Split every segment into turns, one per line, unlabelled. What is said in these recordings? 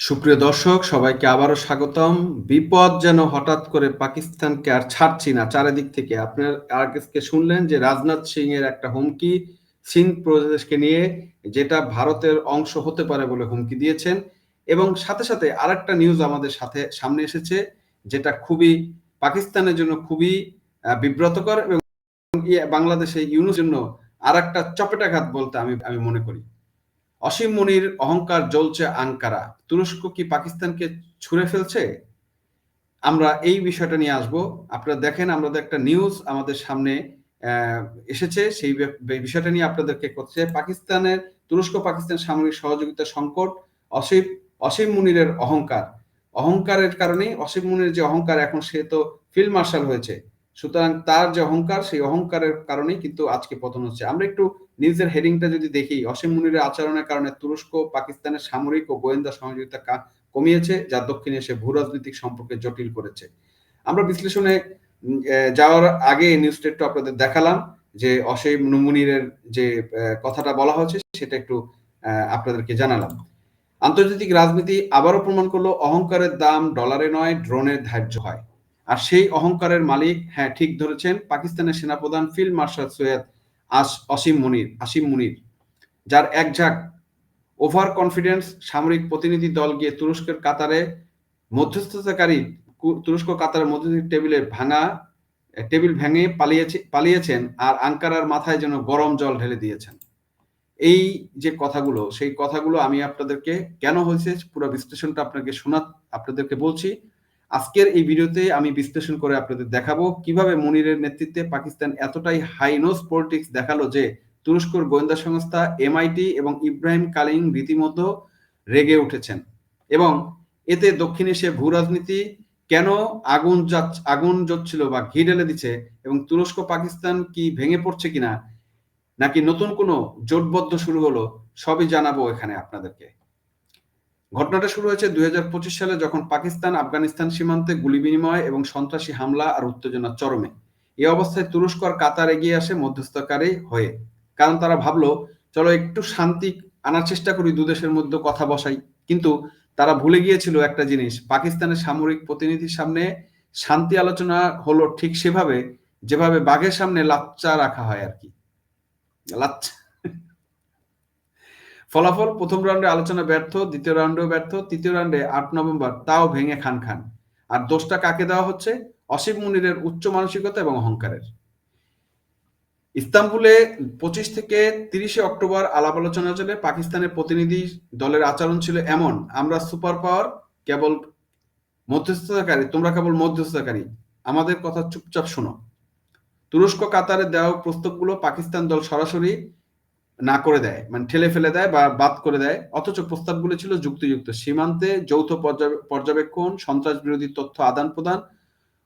সুপ্রিয় দর্শক, সবাইকে আবারও স্বাগতম। বিপদ যেন হঠাৎ করে পাকিস্তানকে আর ছাড়ছি না, চারিদিক থেকে। আপনার আজকে শুনলেন যে রাজনাথ সিং এর একটা হুমকি সিন্ধ প্রদেশকে নিয়ে যেটা ভারতের অংশ হতে পারে বলে হুমকি দিয়েছেন। এবং সাথে সাথে আরেকটা নিউজ আমাদের সাথে, সামনে এসেছে, যেটা খুবই পাকিস্তানের জন্য খুবই বিব্রতকর এবং বাংলাদেশে ইউনুস জন্য আর একটা চপেটাঘাত বলতে আমি আমি মনে করি। অসীম মনির অহংকার জ্বলছে আঙ্কারা। তুরস্ক কি পাকিস্তানকে ছুঁড়ে ফেলছে? আমরা এই বিষয়টা নিয়ে আসব। আপনারা দেখেন, আমাদের একটা নিউজ আমাদের সামনে এসেছে। সেই বিষয়টা নিয়ে আপনাদেরকে করছে পাকিস্তানের, তুরস্ক পাকিস্তান সামরিক সহযোগিতা সংকট, অসীম অসীম মুনিরের অহংকার। অহংকারের কারণে অসীম মুনির যে অহংকার, এখন সে তো ফিল্ড মার্শাল হয়েছে। সুতরাং তার যে অহংকার, সেই অহংকারের কারণেই কিন্তু আজকে পতন হচ্ছে। আমরা একটু নিউজের হেডিংটা যদি দেখি, অসীম মুনিরের আচরণের কারণে তুরস্ক, পাকিস্তানের সামরিক ও গোয়েন্দা সহযোগিতা কমিয়েছে যা দক্ষিণ এসে ভূ রাজনৈতিক সম্পর্কে জটিল করেছে। আমরা বিশ্লেষণে যাওয়ার আগে নিউজটা একটু আপনাদের দেখালাম যে অসীম মুনিরের যে কথাটা বলা হয়েছে, সেটা একটু আপনাদেরকে জানালাম। আন্তর্জাতিক রাজনীতি আবারও প্রমাণ করল, অহংকারের দাম ডলারে নয়, ড্রোনের ধার্য হয়। আর সেই অহংকারের মালিক হ্যাঁ ঠিক ধরেছেন, পাকিস্তানের সেনাপ্রধান ফিল্ড মার্শাল সৈয়দ আস অসীম মুনির, আসিম মুনির, যার এক ঝাঁক, ওভার কনফিডেন্স সামরিক প্রতিনিধি দল গিয়ে তুরস্কের কাতারে মধ্যস্থতাকারী তুরস্ক কাতারের মধ্যস্থ টেবিলে ভাঙা টেবিল ভেঙে পালিয়েছে পালিয়েছেন আর আঙ্কারার মাথায় যেন গরম জল ঢেলে দিয়েছেন। এই যে কথাগুলো, সেই কথাগুলো আমি আপনাদেরকে কেন হয়েছে, পুরো বিশ্লেষণটা আপনাকে শোনা আপনাদেরকে বলছি। আজকের এই ভিডিওতে আমি বিশ্লেষণ করে আপনাদের দেখাবো কীভাবে মনিরের নেতৃত্বে পাকিস্তান এতটাই হাইনোস পলিটিক্স দেখাল যে তুরস্কর গোয়েন্দা সংস্থা এমআইটি এবং ইব্রাহিম কালিং রীতিমতো রেগে উঠেছেন। এবং এতে দক্ষিণ এশিয়া ভূ রাজনীতি কেন আগুন আগুন জ্বলছিল বা ঘি ঢেলে দিচ্ছে এবং তুরস্ক পাকিস্তান কি ভেঙে পড়ছে কিনা নাকি নতুন কোনো জোটবদ্ধ শুরু হলো সবই জানাব এখানে আপনাদেরকে। ঘটনাটা শুরু হয়েছে দুই হাজার পঁচিশ সালে যখন পাকিস্তান আফগানিস্তান সীমান্তে গুলি বিনিময় এবং সন্ত্রাসী হামলা আর উত্তেজনা চরমে। এই অবস্থায় তুরস্ক আর কাতার এগিয়ে আসে মধ্যস্থকারী হয়ে। কারণ তারা ভাবলো, চলো একটু শান্তি আনার চেষ্টা করি, দু দেশের মধ্যে কথা বসাই। কিন্তু তারা ভুলে গিয়েছিল একটা জিনিস, পাকিস্তানের সামরিক প্রতিনিধির সামনে শান্তি আলোচনা হলো ঠিক সেভাবে, যেভাবে বাঘের সামনে লাচ্চা রাখা হয় আর কি। লাচ্চা। ফলাফল, প্রথম রাউন্ডে আলোচনা ব্যর্থ, দ্বিতীয় রাউন্ডেও ব্যর্থ, তৃতীয় রাউন্ডে আট নভেম্বর, তাও ভেঙে খান খান। আর দোষটা কাকে দেওয়া হচ্ছে? অসীম মুনিরের উচ্চ মানসিকতা এবং অহংকারের। ইস্তাম্বুলে পঁচিশ থেকে তিরিশে অক্টোবর আলাপ আলোচনা চলে। পাকিস্তানের প্রতিনিধি দলের আচরণ ছিল এমন, আমরা সুপার পাওয়ার, কেবল মধ্যস্থতাকারী, তোমরা কেবল মধ্যস্থতাকারী, আমাদের কথা চুপচাপ শোনো। তুরস্ক, কাতারে দেওয়া প্রস্তাবগুলো পাকিস্তান দল সরাসরি না করে দেয়। মানে ঠেলে ফেলে দেয় বা বাদ করে দেয়। অথচ প্রস্তাবগুলো ছিল যুক্তিযুক্ত। সীমান্তে যৌথ পর্যবেক্ষণ সন্ত্রাস বিরোধী তথ্য আদান প্রদান,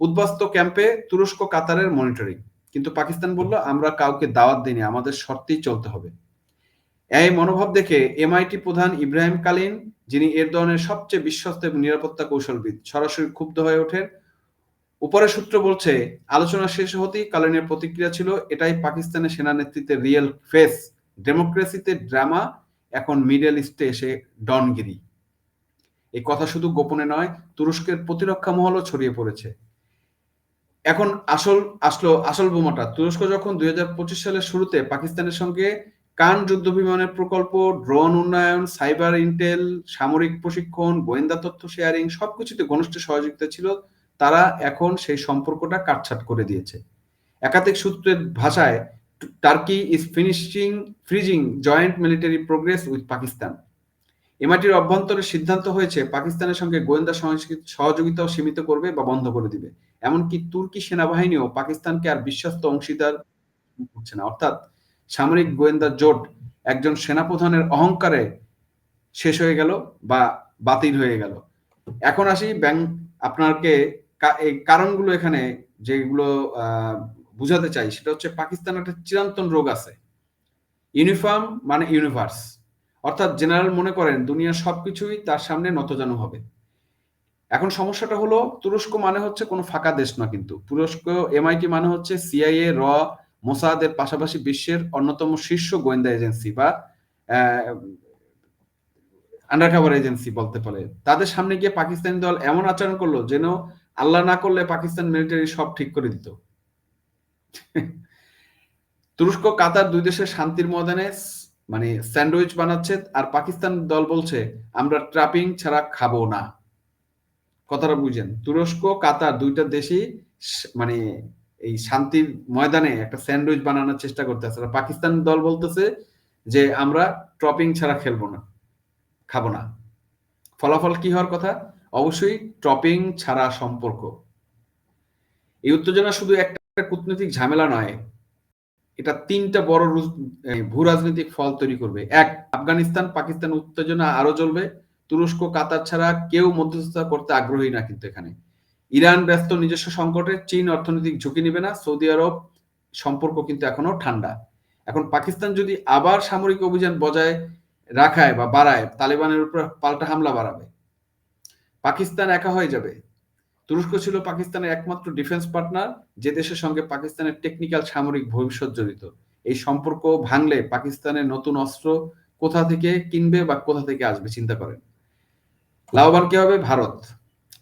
উদ্বাস্ত ক্যাম্পে তুরস্ক কাতারের মনিটরিং। কিন্তু পাকিস্তান বলল, আমরা কাউকে দাওয়াত দিইনি, আমাদের শর্তেই চলতে হবে। এই মনোভাব দেখে এমআইটি প্রধান ইব্রাহিম কালিন, যিনি এর ধরনের সবচেয়ে বিশ্বস্ত এবং নিরাপত্তা কৌশলবিদ, সরাসরি ক্ষুব্ধ হয়ে ওঠেন। উপরের সূত্র বলছে, আলোচনা শেষ হতেই কালিনের প্রতিক্রিয়া ছিল, এটাই পাকিস্তানের সেনা নেতৃত্বের রিয়েল ফেস ডেমোক্রেসিতে ড্রামা, এখন মিডল ইস্টে এসে ডনগিরি। এই কথা শুধু গোপনে নয়, তুরস্কের প্রতিরক্ষা মহলও ছড়িয়ে পড়েছে। এখন আসল, আসলো আসল বোমাটা। তুরস্ক যখন দুই হাজার পঁচিশ সালের শুরুতে পাকিস্তানের সঙ্গে কান যুদ্ধ বিমানের প্রকল্প, ড্রোন উন্নয়ন, সাইবার ইন্টেল, সামরিক প্রশিক্ষণ, গোয়েন্দা তথ্য শেয়ারিং, সবকিছুতে ঘনিষ্ঠ সহযোগিতা ছিল, তারা এখন সেই সম্পর্কটা কাটছাট করে দিয়েছে। একাধিক সূত্রের ভাষায় Turkey is finishing freezing joint military progress with Pakistan এমআইটির অভ্যন্তরে সিদ্ধান্ত হয়েছে, পাকিস্তানের সঙ্গে গোয়েন্দা সহযোগিতাও সীমিত করবে বা বন্ধ করে দিবে। এমনকি তুর্কি সেনাবাহিনীও পাকিস্তানকে আর বিশ্বস্ত অংশীদার করছে না। অর্থাৎ সামরিক গোয়েন্দা জোট একজন সেনাপ্রধানের অহংকারে শেষ হয়ে গেল বা বাতিল হয়ে গেল। এখন আসি ব্যাং আপনাকে কারণগুলো এখানে যেগুলো বুঝাতে চাই, সেটা হচ্ছে পাকিস্তান একটা চিরন্তন রোগ আছে। ইউনিফর্ম মানে ইউনিভার্স। অর্থাৎ জেনারেল মনে করেন দুনিয়ার সবকিছুই তার সামনে নতজানু হবে। এখন সমস্যাটা হলো, তুরস্ক মানে হচ্ছে কোনো ফাঁকা দেশ না কিন্তু। তুরস্ক এমআইটি মানে হচ্ছে সিআইএ র, মোসাদের পাশাপাশি বিশ্বের অন্যতম শীর্ষ গোয়েন্দা এজেন্সি বা আন্ডারকভার এজেন্সি বলতে পারে। তাদের সামনে গিয়ে পাকিস্তানি দল এমন আচরণ করল যেন আল্লাহ না করলে পাকিস্তান মিলিটারি সব ঠিক করে দিত। তুরস্ক, কাতার দুই দেশের শান্তির ময়দানে মানে স্যান্ডউইচ বানাচ্ছে আর পাকিস্তান দল বলছে, আমরা ট্রাপিং ছাড়া খাব না। কথাটা বুঝেন। তুরস্ক, কাতার দুইটা দেশই মানে এই শান্তির ময়দানে একটা স্যান্ডউইচ বানানোর চেষ্টা করতেছে। আর পাকিস্তান দল বলতেছে যে, আমরা ট্রপিং ছাড়া খেলব না, খাব না। ফলাফল কি হওয়ার কথা? অবশ্যই ট্রপিং ছাড়া সম্পর্ক। এই উত্তেজনা শুধু একটা কূটনৈতিক ঝামেলা নয়। এটা তিনটা বড় ভূ রাজনৈতিক ফল তৈরি করবে। এক, আফগানিস্তান, পাকিস্তান উত্তেজনা আরও জ্বলবে। তুরস্ক, কাতার ছাড়া কেউ মধ্যস্থতা করতে আগ্রহী না কিন্তু এখানে। ইরান ব্যস্ত নিজস্ব সংকটে চীন অর্থনৈতিক ঝুঁকি নেবে না। সৌদি আরব সম্পর্ক কিন্তু এখনও ঠান্ডা। এখন পাকিস্তান যদি আবার সামরিক অভিযান বজায় রাখায় বা বাড়ায়, তালেবানের উপর পাল্টা হামলা বাড়াবে। পাকিস্তান একা হয়ে যাবে। তুরস্ক ছিল পাকিস্তানের একমাত্র ডিফেন্স পার্টনার যে দেশের সঙ্গে পাকিস্তানের টেকনিক্যাল সামরিক ভবিষ্যৎ জড়িত। এই সম্পর্ক ভাঙলে পাকিস্তানের নতুন অস্ত্র কোথা থেকে কিনবে বা কোথা থেকে আসবে চিন্তা করেন। লাভবান কি হবে? ভারত।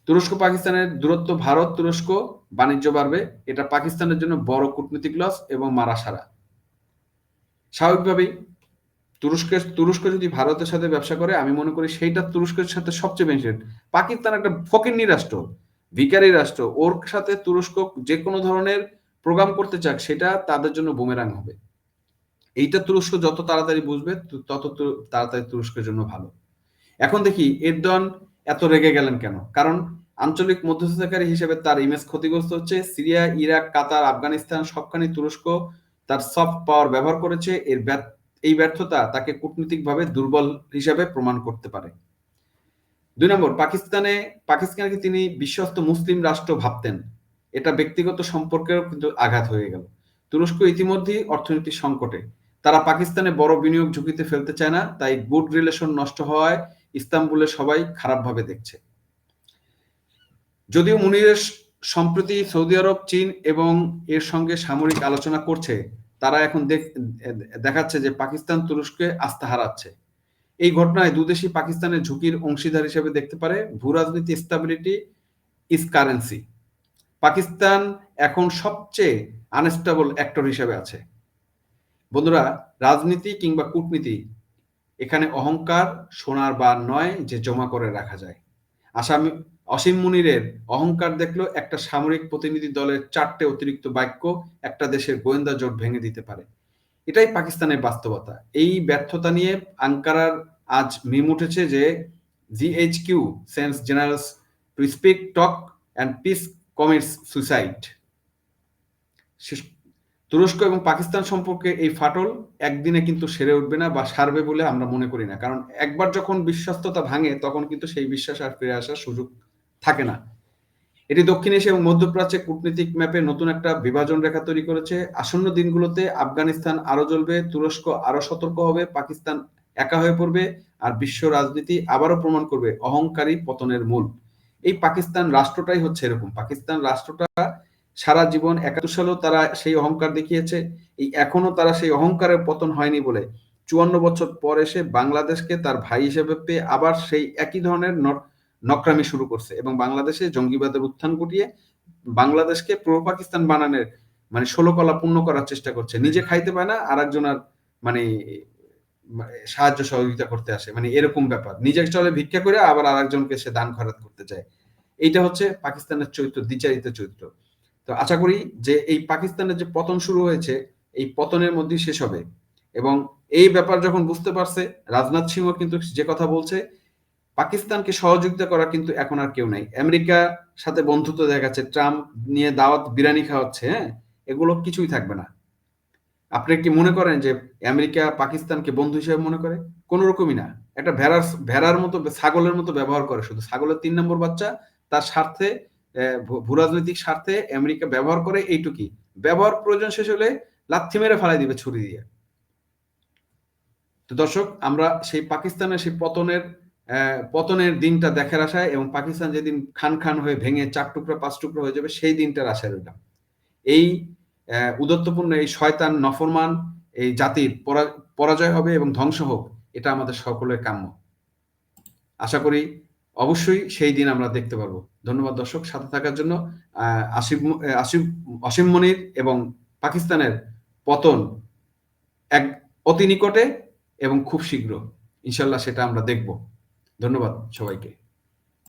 তুরস্ক, পাকিস্তানের দূরত্ব ভারত, তুরস্ক, বাণিজ্য বাড়বে। এটা পাকিস্তানের জন্য বড় কূটনৈতিক লস এবং মারা সারা। স্বাভাবিকভাবেই তুরস্কের, তুরস্ক যদি ভারতের সাথে ব্যবসা করে, আমি মনে করি সেইটা তুরস্কের সাথে সবচেয়ে বেশি। পাকিস্তান একটা ফকিন্নি রাষ্ট্র। ভিকারি রাষ্ট্র, ওর সাথে তুরস্ক যে কোনো ধরনের প্রোগ্রাম করতে চাক, সেটা তাদের জন্য বুমেরাং হবে। এইটা তুরস্ক যত তাড়াতাড়ি বুঝবে তত তাড়াতাড়ি তুরস্কের জন্য ভালো। এখন দেখি এরদন এত রেগে গেলেন কেন? কারণ আঞ্চলিক মধ্যস্থতাকারী হিসেবে তার ইমেজ ক্ষতিগ্রস্ত হচ্ছে। সিরিয়া, ইরাক, কাতার, আফগানিস্তান সবখানি তুরস্ক তার সফট পাওয়ার ব্যবহার করেছে। এর এই ব্যর্থতা তাকে কূটনীতিকভাবে দুর্বল হিসেবে প্রমাণ করতে পারে। দুই নম্বর, পাকিস্তানে পাকিস্তানকে তিনি বিশ্বস্ত মুসলিম রাষ্ট্র ভাবতেন? এটা ব্যক্তিগত সম্পর্কেও কিন্তু আঘাত হয়ে গেল। তুরস্ক ইতিমধ্যেই অর্থনৈতিক সংকটে। তারা পাকিস্তানে বড় বিনিয়োগ ঝুঁকিতে ফেলতে চায় না, তাই গুড রিলেশন নষ্ট হওয়ায় ইস্তাম্বুলে সবাই খারাপভাবে দেখছে। যদিও মুনিরের সম্প্রতি সৌদি আরব, চীন এবং এর সঙ্গে সামরিক আলোচনা করছে, তারা এখন দেখাচ্ছে যে পাকিস্তান তুরস্কে আস্থা হারাচ্ছে। এই ঘটনায় দুদেশই পাকিস্তানের ঝুঁকির অংশীদার হিসেবে দেখতে পারে। ভূ রাজনীতি স্টাবিলিটি ইজ কারেন্সি পাকিস্তান এখন সবচেয়ে আনস্টেবল অ্যাক্টর হিসেবে আছে। বন্ধুরা, রাজনীতি কিংবা কূটনীতি, এখানে অহংকার সোনার বার নয় যে জমা করে রাখা যায়। আসামি, অসীম মুনিরের অহংকার দেখল একটা সামরিক প্রতিনিধি দলের চারটে অতিরিক্ত বাক্য একটা দেশের গোয়েন্দা জোট ভেঙে দিতে পারে। এটাই পাকিস্তানের বাস্তবতা। এই ব্যর্থতা নিয়ে আঙ্কারার আজ মিম উঠেছে যে GHQ sends generals to speak talk and peace commits suicide তুরস্ক এবং পাকিস্তান সম্পর্কে এই ফাটল একদিনে কিন্তু সেরে উঠবে না বা সারবে বলে আমরা মনে করি না। কারণ একবার যখন বিশ্বস্ততা ভাঙে, তখন কিন্তু সেই বিশ্বাস আর ফিরে আসার সুযোগ থাকে না। এটি দক্ষিণ এশিয়া এবং মধ্যপ্রাচ্যে কূটনীতিক ম্যাপে নতুন একটা বিভাজন রেখা তৈরি করেছে। আসন্ন দিনগুলোতে আফগানিস্তান আরও জ্বলবে, তুরস্ক আরও সতর্ক হবে, পাকিস্তান একা হয়ে পড়বে, আর বিশ্ব রাজনীতি আবারও প্রমাণ করবে অহংকারী পতনের মূল। এই পাকিস্তান রাষ্ট্রটাই হচ্ছে এরকম। পাকিস্তান রাষ্ট্রটা সারা জীবন একাত্তর সালেও তারা সেই অহংকার দেখিয়েছে। এই এখনও তারা সেই অহংকারের পতন হয়নি বলে চুয়ান্ন বছর পর এসে বাংলাদেশকে তার ভাই হিসেবে পেয়ে আবার সেই একই ধরনের নকরামি শুরু করছে এবং বাংলাদেশে জঙ্গিবাদের উত্থান ঘটিয়ে বাংলাদেশকে পূর্ব পাকিস্তান বানানোর মানে ষোলো কলা পূর্ণ করার চেষ্টা করছে। নিজে খাইতে পায় না আর একজনের মানে সাহায্য সহযোগিতা করতে আসে। মানে এরকম ব্যাপার। নিজে চলে ভিক্ষা করে আবার আর একজনকে সে দান খরাত করতে চায়। এইটা হচ্ছে পাকিস্তানের চরিত্র, দ্বিচারিত চরিত্র। তো আশা করি যে এই পাকিস্তানের যে পতন শুরু হয়েছে, এই পতনের মধ্যেই শেষ হবে। এবং এই ব্যাপার যখন বুঝতে পারছে, রাজনাথ সিংহ কিন্তু যে কথা বলছে পাকিস্তানকে সহযোগিতা করা কিন্তু এখন আর কেউ নাই। আমেরিকা সাথে বন্ধুত্ব দেখাচ্ছে, ট্রাম্প নিয়ে দাওয়াত বিরিয়ানি খাওয়াচ্ছে হ্যাঁ? এগুলো কিছুই থাকবে না। আপনি কি মনে করেন যে আমেরিকা পাকিস্তানকে বন্ধু হিসেবে মনে করে? কোন রকমই না। একটা ভেড়ার ভেড়ার মতো, ছাগলের মতো ব্যবহার করে শুধু। ছাগলের তিন নম্বর বাচ্চা, তার স্বার্থে ভূরাজনৈতিক স্বার্থে আমেরিকা ব্যবহার করে এইটুকি ব্যবহার প্রয়োজন শেষ হলে লাথি মেরে ফেলাই দিবে ছুরি দিয়ে। তো দর্শক, আমরা সেই পাকিস্তানের সেই পতনের পতনের দিনটা দেখার আশায় এবং পাকিস্তান যেদিন খান খান হয়ে ভেঙে চার টুকরা, পাঁচ টুকরো হয়ে যাবে, সেই দিনটার আশায় রইলাম। এই উদত্তপূর্ণ এই শয়তান নফরমান এই জাতির পরাজয় হবে এবং ধ্বংস হোক, এটা আমাদের সকলের কাম্য। আশা করি অবশ্যই সেই দিন আমরা দেখতে পারব। ধন্যবাদ দর্শক, সাথে থাকার জন্য আসিফ আসিফ মনির এবং পাকিস্তানের পতন এক অতি নিকটে এবং খুব শীঘ্র। ইনশাল্লাহ সেটা আমরা দেখব। ধন্যবাদ সবাইকে।